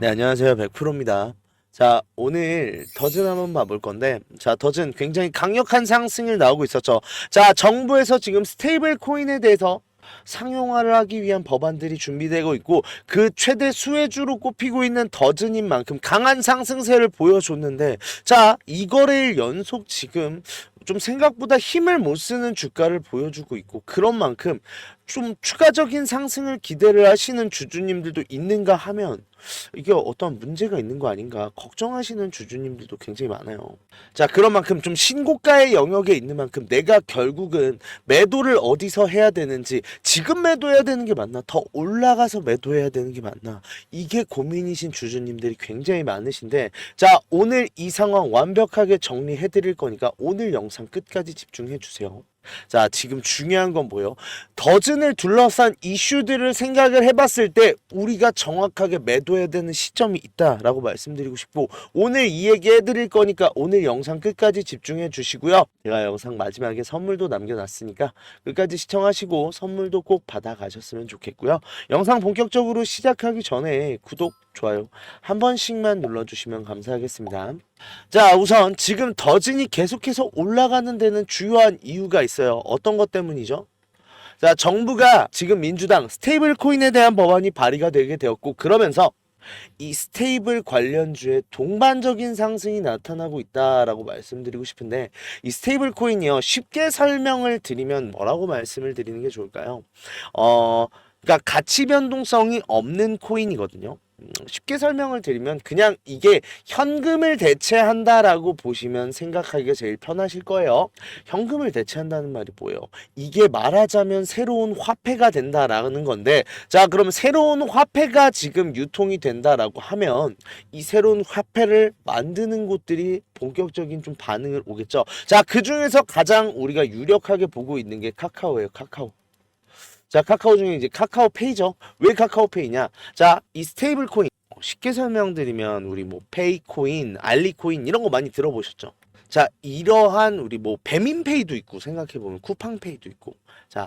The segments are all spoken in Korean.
네, 안녕하세요. 100%입니다. 자, 오늘 더즌 한번 봐볼 건데, 자, 더즌 굉장히 강력한 상승을 나오고 있었죠. 자, 정부에서 지금 스테이블 코인에 대해서 상용화를 하기 위한 법안들이 준비되고 있고, 그 최대 수혜주로 꼽히고 있는 더즌인 만큼 강한 상승세를 보여줬는데, 자, 이거래일 연속 지금 좀 생각보다 힘을 못 쓰는 주가를 보여주고 있고, 그런 만큼 좀 추가적인 상승을 기대를 하시는 주주님들도 있는가 하면 이게 어떤 문제가 있는 거 아닌가 걱정하시는 주주님들도 굉장히 많아요. 자, 그런 만큼 좀 신고가의 영역에 있는 만큼 내가 결국은 매도를 어디서 해야 되는지 지금 매도해야 되는 게 맞나 더 올라가서 매도해야 되는 게 맞나 이게 고민이신 주주님들이 굉장히 많으신데 자, 오늘 이 상황 완벽하게 정리해 드릴 거니까 오늘 영상 끝까지 집중해 주세요. 자, 지금 중요한 건 뭐예요? 더즌을 둘러싼 이슈들을 생각을 해봤을 때 우리가 정확하게 매도해야 되는 시점이 있다라고 말씀드리고 싶고 오늘 이 얘기 해드릴 거니까 오늘 영상 끝까지 집중해 주시고요. 제가 영상 마지막에 선물도 남겨놨으니까 끝까지 시청하시고 선물도 꼭 받아가셨으면 좋겠고요. 영상 본격적으로 시작하기 전에 구독, 좋아요 한 번씩만 눌러주시면 감사하겠습니다. 자, 우선 지금 더진이 계속해서 올라가는 데는 주요한 이유가 있어요. 어떤 것 때문이죠? 자, 정부가 지금 민주당 스테이블 코인에 대한 법안이 발의가 되게 되었고 그러면서 이 스테이블 관련주의 동반적인 상승이 나타나고 있다라고 말씀드리고 싶은데 이 스테이블 코인이요 쉽게 설명을 드리면 뭐라고 말씀을 드리는 게 좋을까요? 어, 그러니까 가치 변동성이 없는 코인이거든요. 음, 쉽게 설명을 드리면 그냥 이게 현금을 대체한다라고 보시면 생각하기가 제일 편하실 거예요. 현금을 대체한다는 말이 뭐예요? 이게 말하자면 새로운 화폐가 된다라는 건데 자 그럼 새로운 화폐가 지금 유통이 된다라고 하면 이 새로운 화폐를 만드는 곳들이 본격적인 좀 반응을 오겠죠. 자 그 중에서 가장 우리가 유력하게 보고 있는 게 카카오예요. 카카오. 자, 카카오 중에 이제 카카오 페이죠. 왜 카카오 페이냐? 자, 이 스테이블 코인 쉽게 설명드리면 우리 뭐 페이코인, 알리코인 이런 거 많이 들어보셨죠? 자, 이러한 우리 뭐 배민페이도 있고 생각해 보면 쿠팡페이도 있고. 자,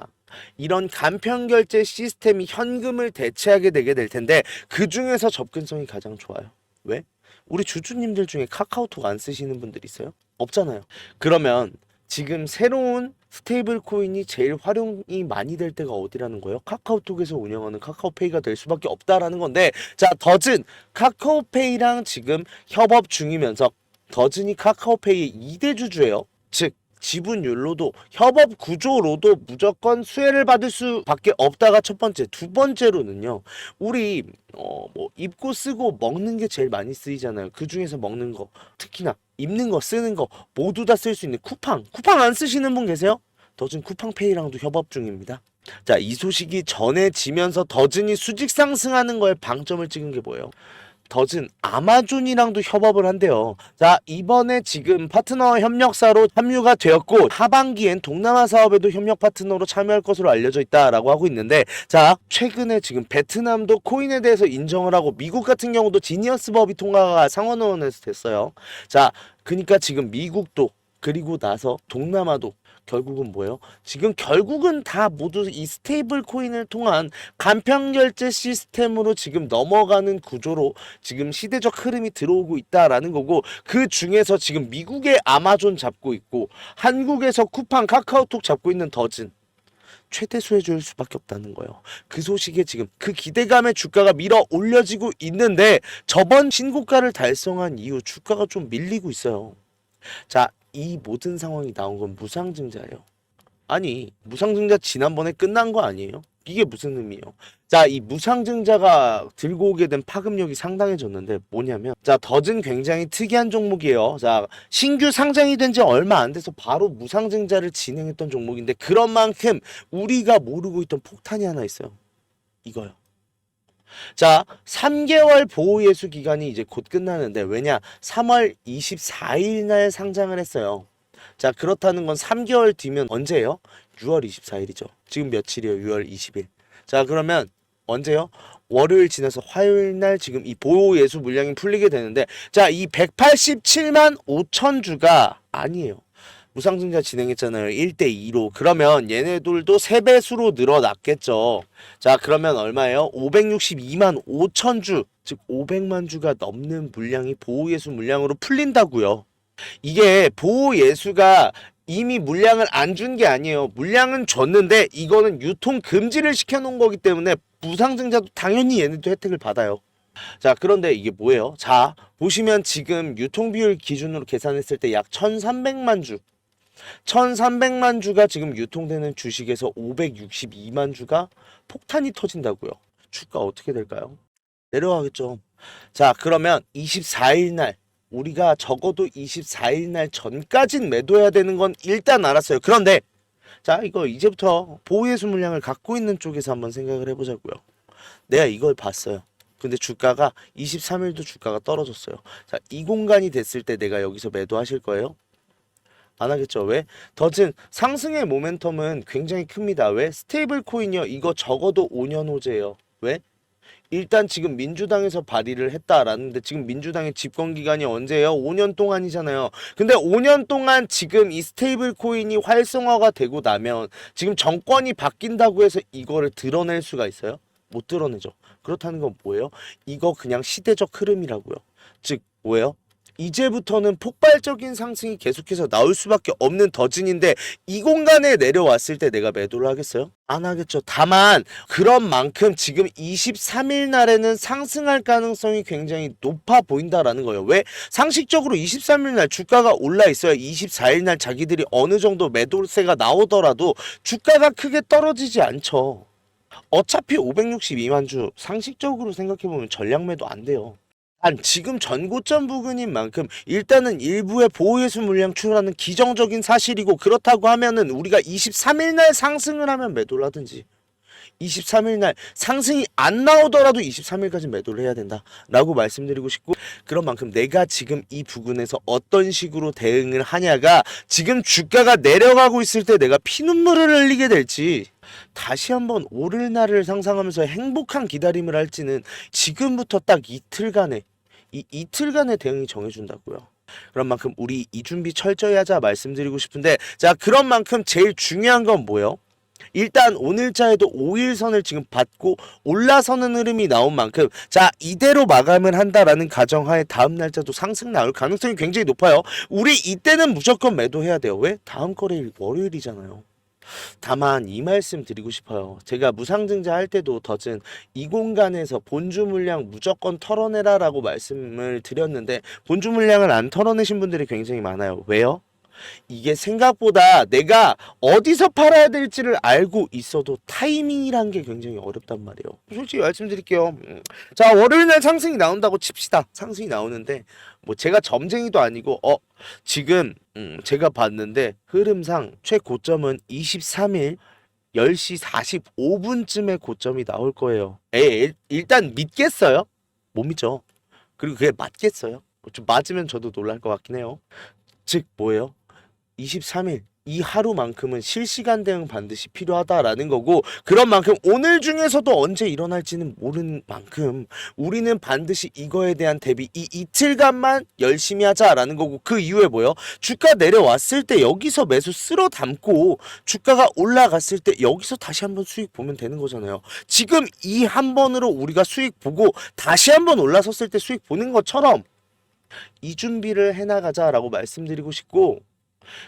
이런 간편 결제 시스템이 현금을 대체하게 되게 될 텐데 그 중에서 접근성이 가장 좋아요. 왜? 우리 주주님들 중에 카카오톡 안 쓰시는 분들 있어요? 없잖아요. 그러면 지금 새로운 스테이블 코인이 제일 활용이 많이 될 때가 어디라는 거예요? 카카오톡에서 운영하는 카카오페이가 될 수밖에 없다라는 건데 자 더즌 카카오페이랑 지금 협업 중이면서 더즌이 카카오페이의 2대 주주예요. 즉 지분율로도 협업 구조로도 무조건 수혜를 받을 수밖에 없다가 첫 번째, 두 번째로는요. 우리 어 뭐 입고 쓰고 먹는 게 제일 많이 쓰이잖아요. 그 중에서 먹는 거 특히나 입는 거 쓰는 거 모두 다 쓸 수 있는 쿠팡. 쿠팡 안 쓰시는 분 계세요? 더즌 쿠팡페이랑도 협업 중입니다. 자, 이 소식이 전해지면서 더즌이 수직 상승하는 거에 방점을 찍은 게 뭐예요? 더즌 아마존이랑도 협업을 한대요. 자, 이번에 지금 파트너 협력사로 합류가 되었고 하반기엔 동남아 사업에도 협력 파트너로 참여할 것으로 알려져 있다라고 하고 있는데 자, 최근에 지금 베트남도 코인에 대해서 인정을 하고 미국 같은 경우도 지니어스 법이 통과가 상원의원에서 됐어요. 자, 그러니까 지금 미국도 그리고 나서 동남아도 결국은 뭐예요? 지금 결국은 다 모두 이 스테이블 코인을 통한 간편 결제 시스템으로 지금 넘어가는 구조로 지금 시대적 흐름이 들어오고 있다라는 거고 그 중에서 지금 미국의 아마존 잡고 있고 한국에서 쿠팡 카카오톡 잡고 있는 더진 최대 수혜주일 수밖에 없다는 거예요. 그 소식에 지금 그 기대감에 주가가 밀어 올려지고 있는데 저번 신고가를 달성한 이후 주가가 좀 밀리고 있어요. 자, 이 모든 상황이 나온 건 무상증자예요. 아니, 무상증자 지난번에 끝난 거 아니에요? 이게 무슨 의미예요? 자, 이 무상증자가 들고 오게 된 파급력이 상당해졌는데 뭐냐면 자, 더즌 굉장히 특이한 종목이에요. 자, 신규 상장이 된 지 얼마 안 돼서 바로 무상증자를 진행했던 종목인데 그런 만큼 우리가 모르고 있던 폭탄이 하나 있어요. 이거요. 자, 3개월 보호 예수 기간이 이제 곧 끝나는데 왜냐? 3월 24일 날 상장을 했어요. 자, 그렇다는 건 3개월 뒤면 언제예요? 6월 24일이죠. 지금 며칠이에요? 6월 20일. 자, 그러면 언제요? 월요일 지나서 화요일 날 지금 이 보호 예수 물량이 풀리게 되는데 자, 이 187만 5천 주가 아니에요. 무상증자 진행했잖아요. 1대2로. 그러면 얘네들도 3배수로 늘어났겠죠. 자, 그러면 얼마예요? 562만 5천 주, 즉 500만 주가 넘는 물량이 보호예수 물량으로 풀린다고요. 이게 보호예수가 이미 물량을 안 준 게 아니에요. 물량은 줬는데 이거는 유통 금지를 시켜놓은 거기 때문에 무상증자도 당연히 얘네도 혜택을 받아요. 자, 그런데 이게 뭐예요? 자, 보시면 지금 유통비율 기준으로 계산했을 때 약 1,300만 주. 1,300만 주가 지금 유통되는 주식에서 562만 주가 폭탄이 터진다고요. 주가 어떻게 될까요? 내려가겠죠. 자, 그러면 24일 날 우리가 적어도 24일 날 전까진 매도해야 되는 건 일단 알았어요. 그런데 자, 이거 이제부터 보호예수 물량을 갖고 있는 쪽에서 한번 생각을 해 보자고요. 내가 이걸 봤어요. 근데 주가가 23일도 주가가 떨어졌어요. 자, 이 공간이 됐을 때 내가 여기서 매도하실 거예요? 안 하겠죠. 왜? 더진 상승의 모멘텀은 굉장히 큽니다. 왜? 스테이블 코인이요. 이거 적어도 5년 호재예요. 왜? 일단 지금 민주당에서 발의를 했다라는데 지금 민주당의 집권 기간이 언제예요? 5년 동안이잖아요. 근데 5년 동안 지금 이 스테이블 코인이 활성화가 되고 나면 지금 정권이 바뀐다고 해서 이거를 드러낼 수가 있어요? 못 드러내죠. 그렇다는 건 뭐예요? 이거 그냥 시대적 흐름이라고요. 즉 뭐예요? 이제부터는 폭발적인 상승이 계속해서 나올 수밖에 없는 더진인데 이 공간에 내려왔을 때 내가 매도를 하겠어요? 안 하겠죠. 다만 그런 만큼 지금 23일 날에는 상승할 가능성이 굉장히 높아 보인다라는 거예요. 왜? 상식적으로 23일 날 주가가 올라 있어야 24일 날 자기들이 어느 정도 매도세가 나오더라도 주가가 크게 떨어지지 않죠. 어차피 562만 주 상식적으로 생각해보면 전량 매도 안 돼요. 단 지금 전고점 부근인 만큼 일단은 일부의 보호예수 물량 출하는 기정적인 사실이고 그렇다고 하면은 우리가 23일 날 상승을 하면 매도를 하든지 23일 날 상승이 안 나오더라도 23일까지 매도를 해야 된다라고 말씀드리고 싶고 그런 만큼 내가 지금 이 부근에서 어떤 식으로 대응을 하냐가 지금 주가가 내려가고 있을 때 내가 피눈물을 흘리게 될지 다시 한번 오를 날을 상상하면서 행복한 기다림을 할지는 지금부터 딱 이틀간의 이 이틀간의 대응이 정해준다고요. 그런 만큼 우리 이 준비 철저히 하자 말씀드리고 싶은데 자 그런 만큼 제일 중요한 건 뭐예요? 일단 오늘자에도 5일선을 지금 받고 올라서는 흐름이 나온 만큼 자 이대로 마감을 한다라는 가정하에 다음 날짜도 상승 나올 가능성이 굉장히 높아요. 우리 이때는 무조건 매도해야 돼요. 왜? 다음 거래일 월요일이잖아요. 다만 이 말씀 드리고 싶어요. 제가 무상증자 할 때도 더즌 이 공간에서 본주 물량 무조건 털어내라라고 말씀을 드렸는데 본주 물량을 안 털어내신 분들이 굉장히 많아요. 왜요? 이게 생각보다 내가 어디서 팔아야 될지를 알고 있어도 타이밍이란 게 굉장히 어렵단 말이에요. 솔직히 말씀드릴게요. 음. 자, 월요일 날 상승이 나온다고 칩시다. 상승이 나오는데 뭐 제가 점쟁이도 아니고 어 지금 음, 제가 봤는데 흐름상 최고점은 23일 10시 45분쯤에 고점이 나올 거예요. 에 일- 일단 믿겠어요? 못 믿죠. 그리고 그게 맞겠어요? 좀 맞으면 저도 놀랄 것 같긴 해요. 즉 뭐예요? 23일 이 하루만큼은 실시간 대응 반드시 필요하다라는 거고 그런 만큼 오늘 중에서도 언제 일어날지는 모르는 만큼 우리는 반드시 이거에 대한 대비 이 이틀간만 열심히 하자라는 거고 그 이후에 뭐요? 주가 내려왔을 때 여기서 매수 쓸어 담고 주가가 올라갔을 때 여기서 다시 한번 수익 보면 되는 거잖아요. 지금 이 한 번으로 우리가 수익 보고 다시 한번 올라섰을 때 수익 보는 것처럼 이 준비를 해나가자라고 말씀드리고 싶고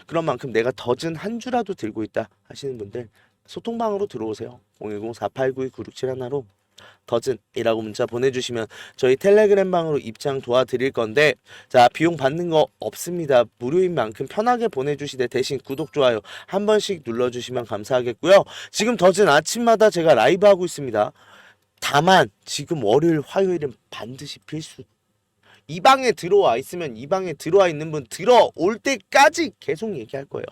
그런 만큼 내가 더즌 한 주라도 들고 있다 하시는 분들 소통방으로 들어오세요. 010-4892-9671로 더즌이라고 문자 보내주시면 저희 텔레그램 방으로 입장 도와드릴 건데 자 비용 받는 거 없습니다. 무료인 만큼 편하게 보내주시되 대신 구독 좋아요 한 번씩 눌러주시면 감사하겠고요. 지금 더즌 아침마다 제가 라이브 하고 있습니다. 다만 지금 월요일 화요일은 반드시 필수 이 방에 들어와 있으면 이 방에 들어와 있는 분 들어올 때까지 계속 얘기할 거예요.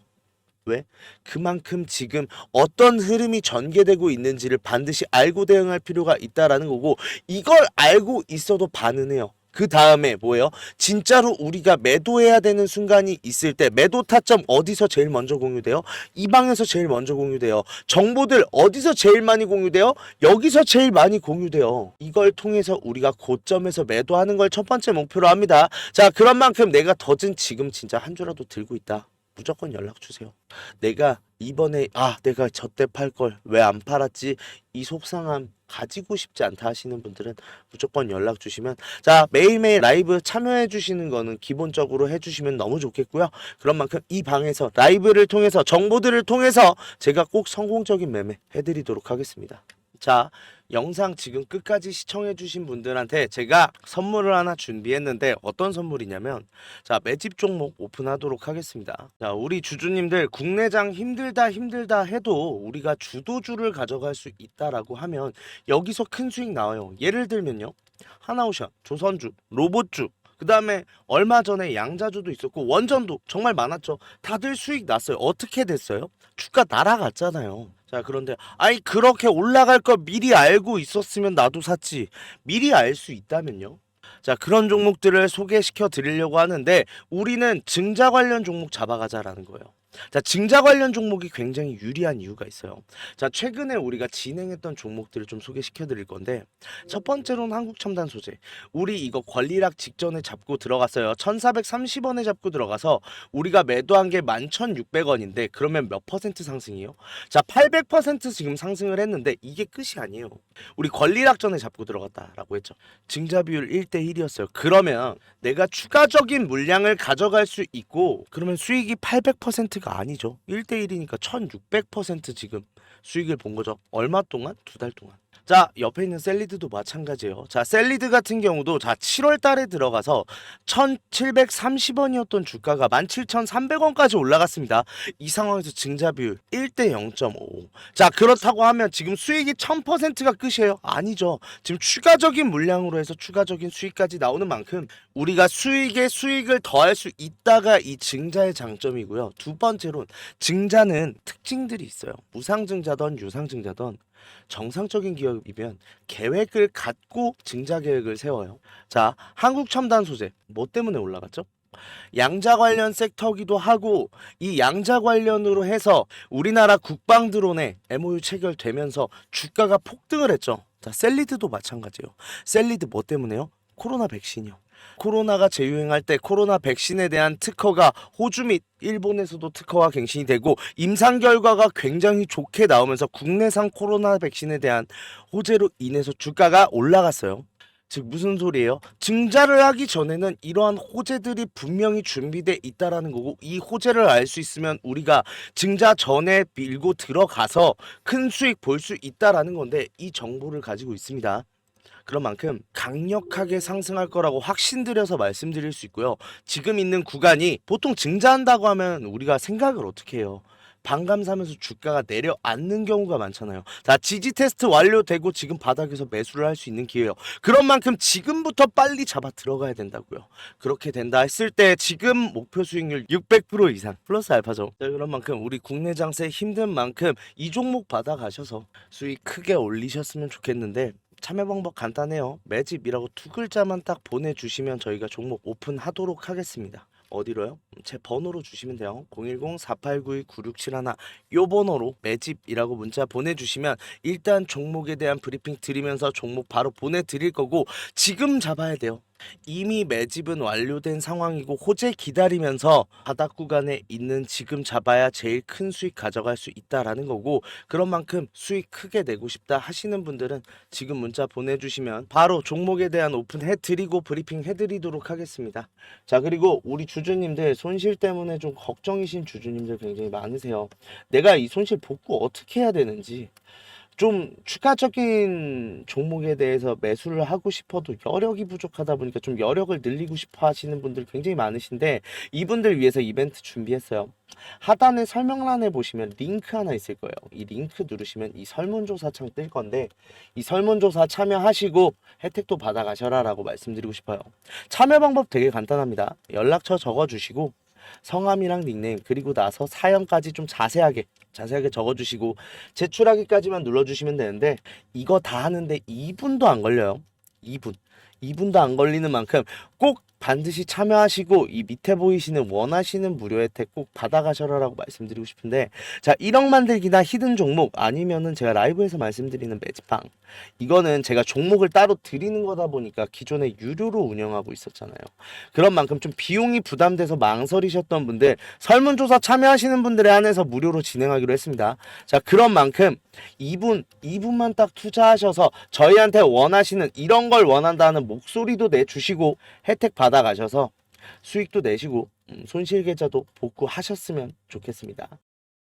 왜? 그만큼 지금 어떤 흐름이 전개되고 있는지를 반드시 알고 대응할 필요가 있다라는 거고 이걸 알고 있어도 반은 해요. 그 다음에 뭐예요? 진짜로 우리가 매도해야 되는 순간이 있을 때 매도 타점 어디서 제일 먼저 공유돼요? 이 방에서 제일 먼저 공유돼요. 정보들 어디서 제일 많이 공유돼요? 여기서 제일 많이 공유돼요. 이걸 통해서 우리가 고점에서 매도하는 걸 첫 번째 목표로 합니다. 자, 그런 만큼 내가 더진 지금 진짜 한 주라도 들고 있다. 무조건 연락 주세요. 내가 이번에 아 내가 저때 팔 걸 왜 안 팔았지 이 속상함 가지고 싶지 않다 하시는 분들은 무조건 연락 주시면 자 매일매일 라이브 참여해 주시는 거는 기본적으로 해주시면 너무 좋겠고요. 그런 만큼 이 방에서 라이브를 통해서 정보들을 통해서 제가 꼭 성공적인 매매 해드리도록 하겠습니다. 자 영상 지금 끝까지 시청해 주신 분들한테 제가 선물을 하나 준비했는데 어떤 선물이냐면 자 매집 종목 오픈하도록 하겠습니다. 자 우리 주주님들 국내장 힘들다 힘들다 해도 우리가 주도주를 가져갈 수 있다라고 하면 여기서 큰 수익 나와요. 예를 들면요 하나오션, 조선주, 로봇주 그 다음에 얼마 전에 양자주도 있었고 원전도 정말 많았죠. 다들 수익 났어요. 어떻게 됐어요? 주가 날아갔잖아요. 자 그런데 아이 그렇게 올라갈 거 미리 알고 있었으면 나도 샀지. 미리 알 수 있다면요. 자 그런 종목들을 소개시켜 드리려고 하는데 우리는 증자 관련 종목 잡아가자라는 거예요. 자 증자 관련 종목이 굉장히 유리한 이유가 있어요. 자 최근에 우리가 진행했던 종목들을 좀 소개시켜 드릴 건데 첫 번째로는 한국첨단 소재. 우리 이거 권리락 직전에 잡고 들어갔어요. 1430원에 잡고 들어가서 우리가 매도한 게 11,600원인데 그러면 몇 퍼센트 상승이요? 자 800% 지금 상승을 했는데 이게 끝이 아니에요. 우리 권리락 전에 잡고 들어갔다라고 했죠. 증자 비율 1대 1이었어요. 그러면 내가 추가적인 물량을 가져갈 수 있고 그러면 수익이 800%가 아니죠. 1대 1이니까 1600% 지금 수익을 본 거죠. 얼마 동안? 두 달 동안. 자, 옆에 있는 셀리드도 마찬가지예요. 자, 셀리드 같은 경우도 자, 7월 달에 들어가서 1,730원이었던 주가가 17,300원까지 올라갔습니다. 이 상황에서 증자 비율 1대 0.5. 자, 그렇다고 하면 지금 수익이 1000%가 끝이에요? 아니죠. 지금 추가적인 물량으로 해서 추가적인 수익까지 나오는 만큼 우리가 수익에 수익을 더할 수 있다가 이 증자의 장점이고요. 두 번째로는 증자는 특징들이 있어요. 무상증자든 유상증자든 정상적인 기업이면 계획을 갖고 증자 계획을 세워요. 자, 한국 첨단 소재 뭐 때문에 올라갔죠? 양자 관련 섹터기도 하고 이 양자 관련으로 해서 우리나라 국방 드론에 MOU 체결되면서 주가가 폭등을 했죠. 자, 셀리드도 마찬가지예요. 셀리드 뭐 때문에요? 코로나 백신이요. 코로나가 재유행할 때 코로나 백신에 대한 특허가 호주 및 일본에서도 특허가 갱신이 되고 임상 결과가 굉장히 좋게 나오면서 국내산 코로나 백신에 대한 호재로 인해서 주가가 올라갔어요. 즉 무슨 소리예요? 증자를 하기 전에는 이러한 호재들이 분명히 준비돼 있다라는 거고 이 호재를 알 수 있으면 우리가 증자 전에 밀고 들어가서 큰 수익 볼 수 있다라는 건데 이 정보를 가지고 있습니다. 그런 만큼 강력하게 상승할 거라고 확신드려서 말씀드릴 수 있고요. 지금 있는 구간이 보통 증자한다고 하면 우리가 생각을 어떻게 해요? 반감사면서 주가가 내려앉는 경우가 많잖아요. 자, 지지 테스트 완료되고 지금 바닥에서 매수를 할 수 있는 기회예요. 그런 만큼 지금부터 빨리 잡아 들어가야 된다고요. 그렇게 된다 했을 때 지금 목표 수익률 600% 이상 플러스 알파죠. 자, 그런 만큼 우리 국내 장세 힘든 만큼 이 종목 받아가셔서 수익 크게 올리셨으면 좋겠는데 참여 방법 간단해요. 매집이라고 두 글자만 딱 보내주시면 저희가 종목 오픈하도록 하겠습니다. 어디로요? 제 번호로 주시면 돼요. 010-4892-9671 요 번호로 매집이라고 문자 보내주시면 일단 종목에 대한 브리핑 드리면서 종목 바로 보내드릴 거고 지금 잡아야 돼요. 이미 매집은 완료된 상황이고 호재 기다리면서 바닥 구간에 있는 지금 잡아야 제일 큰 수익 가져갈 수 있다라는 거고 그런 만큼 수익 크게 내고 싶다 하시는 분들은 지금 문자 보내주시면 바로 종목에 대한 오픈 해드리고 브리핑 해드리도록 하겠습니다. 자 그리고 우리 주주님들 손실 때문에 좀 걱정이신 주주님들 굉장히 많으세요. 내가 이 손실 복구 어떻게 해야 되는지 좀 추가적인 종목에 대해서 매수를 하고 싶어도 여력이 부족하다 보니까 좀 여력을 늘리고 싶어 하시는 분들 굉장히 많으신데 이분들 위해서 이벤트 준비했어요. 하단에 설명란에 보시면 링크 하나 있을 거예요. 이 링크 누르시면 이 설문조사 창 뜰 건데 이 설문조사 참여하시고 혜택도 받아가셔라라고 말씀드리고 싶어요. 참여 방법 되게 간단합니다. 연락처 적어주시고 성함이랑 닉네임 그리고 나서 사연까지 좀 자세하게 자세하게 적어주시고 제출하기까지만 눌러주시면 되는데 이거 다 하는데 2분도 안 걸려요. 2분. 2분도 안 걸리는 만큼 꼭 반드시 참여하시고 이 밑에 보이시는 원하시는 무료 혜택 꼭 받아가셔라라고 말씀드리고 싶은데 자 1억 만들기나 히든 종목 아니면은 제가 라이브에서 말씀드리는 매직방 이거는 제가 종목을 따로 드리는 거다 보니까 기존에 유료로 운영하고 있었잖아요. 그런 만큼 좀 비용이 부담돼서 망설이셨던 분들 설문조사 참여하시는 분들에 한해서 무료로 진행하기로 했습니다. 자 그런 만큼 2분 2분만 딱 투자하셔서 저희한테 원하시는 이런 걸 원한다는 목소리도 내주시고 혜택 받 아가셔서 수익도 내시고 음, 손실 계좌도 복구하셨으면 좋겠습니다.